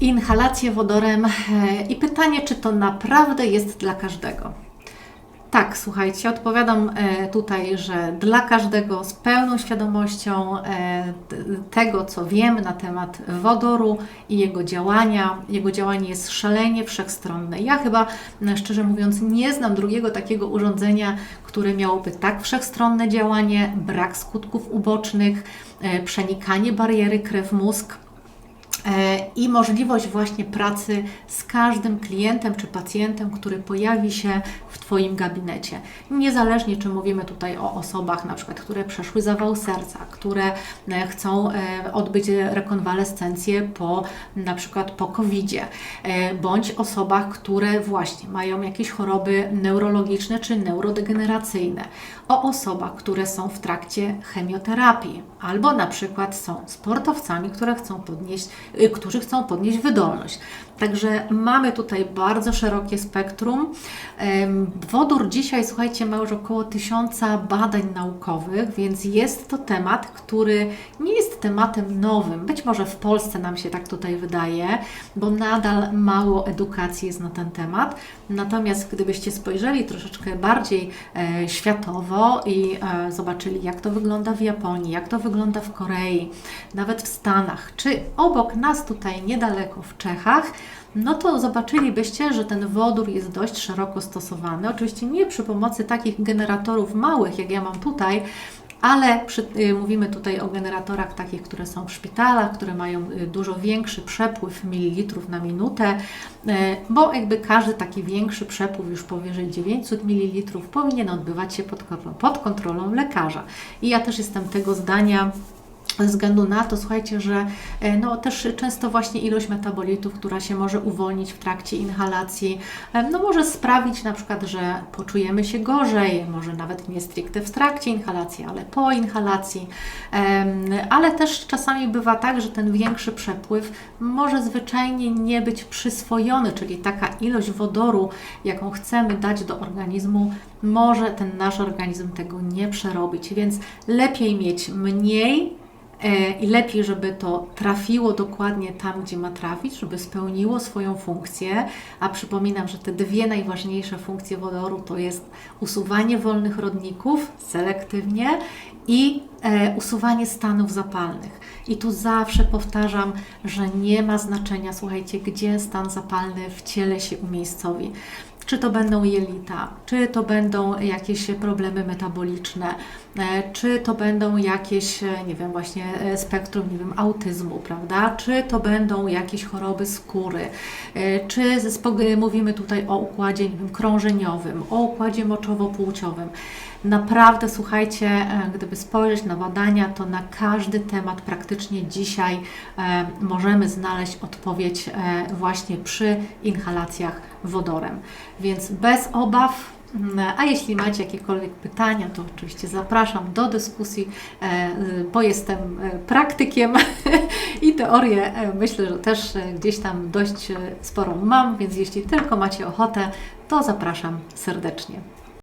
Inhalację wodorem e, i pytanie, czy to naprawdę jest dla każdego. Tak, słuchajcie, odpowiadam e, tutaj, że dla każdego z pełną świadomością e, tego, co wiemy na temat wodoru i jego działania. Jego działanie jest szalenie wszechstronne. Ja chyba, szczerze mówiąc, nie znam drugiego takiego urządzenia, które miałoby tak wszechstronne działanie, brak skutków ubocznych, przenikanie bariery krew-mózg i możliwość właśnie pracy z każdym klientem czy pacjentem, który pojawi się w Twoim gabinecie. Niezależnie, czy mówimy tutaj o osobach, na przykład, które przeszły zawał serca, które e, chcą e, odbyć rekonwalescencję po na przykład po COVID-zie, e, bądź osobach, które właśnie mają jakieś choroby neurologiczne czy neurodegeneracyjne, o osobach, które są w trakcie chemioterapii, albo na przykład są sportowcami, które chcą podnieść, którzy chcą podnieść wydolność. Także mamy tutaj bardzo szerokie spektrum. Wodór dzisiaj, słuchajcie, ma już około tysiąca badań naukowych, więc jest to temat, który nie jest tematem nowym. Być może w Polsce nam się tak tutaj wydaje, bo nadal mało edukacji jest na ten temat. Natomiast gdybyście spojrzeli troszeczkę bardziej e, światowo i e, zobaczyli, jak to wygląda w Japonii, jak to wygląda w Korei, nawet w Stanach, czy obok nas tutaj niedaleko w Czechach, no to zobaczylibyście, że ten wodór jest dość szeroko stosowany. Oczywiście nie przy pomocy takich generatorów małych, jak ja mam tutaj, ale przy, y, mówimy tutaj o generatorach takich, które są w szpitalach, które mają y, dużo większy przepływ mililitrów na minutę, y, bo jakby każdy taki większy przepływ już powyżej 900 ml powinien odbywać się pod, pod kontrolą lekarza. I ja też jestem tego zdania, ze względu na to, słuchajcie, że e, no, też często właśnie ilość metabolitów, która się może uwolnić w trakcie inhalacji, e, no, może sprawić na przykład, że poczujemy się gorzej, może nawet nie stricte w trakcie inhalacji, ale po inhalacji. Ale też czasami bywa tak, że ten większy przepływ może zwyczajnie nie być przyswojony, czyli taka ilość wodoru, jaką chcemy dać do organizmu, może ten nasz organizm tego nie przerobić, więc lepiej mieć mniej i lepiej, żeby to trafiło dokładnie tam, gdzie ma trafić, żeby spełniło swoją funkcję. A przypominam, że te dwie najważniejsze funkcje wodoru to jest usuwanie wolnych rodników selektywnie i e, usuwanie stanów zapalnych. I tu zawsze powtarzam, że nie ma znaczenia, słuchajcie, gdzie stan zapalny w ciele się umiejscowi czy to będą jelita, czy to będą jakieś problemy metaboliczne, e, czy to będą jakieś, e, nie wiem, właśnie e, spektrum, nie wiem, autyzmu, prawda, czy to będą jakieś choroby skóry, czy mówimy tutaj o układzie, nie wiem, krążeniowym, o układzie moczowo-płciowym. Naprawdę, słuchajcie, e, gdyby spojrzeć na badania, to na każdy temat praktycznie dzisiaj e, możemy znaleźć odpowiedź e, właśnie przy inhalacjach wodorem. Więc bez obaw. mm, A jeśli macie jakiekolwiek pytania, to oczywiście zapraszam do dyskusji, e, bo jestem praktykiem i teorię myślę, że też gdzieś tam dość sporą mam, więc jeśli tylko macie ochotę, to zapraszam serdecznie.